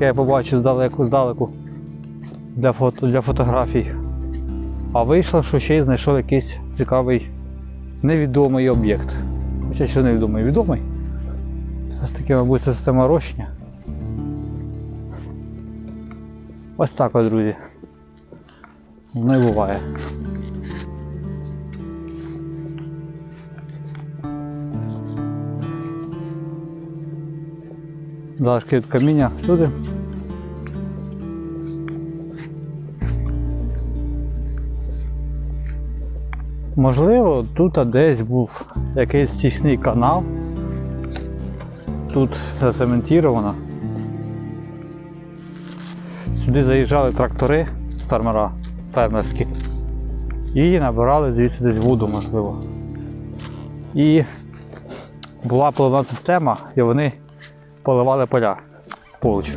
яке я побачив здалеку, здалеку для, фото, для фотографій. А вийшло, що ще й знайшов якийсь цікавий невідомий об'єкт. Хоча що невідомий, відомий. Ось таке, мабуть, система розчня. Ось так от, друзі. Не буває. Залишки від каміння всюди. Можливо, тут десь був якийсь стічний канал. Тут зацементіровано. Сюди заїжджали трактори фермера фермерські і набирали звідси десь воду, можливо. І була поливна система, і вони поливали поля поруч.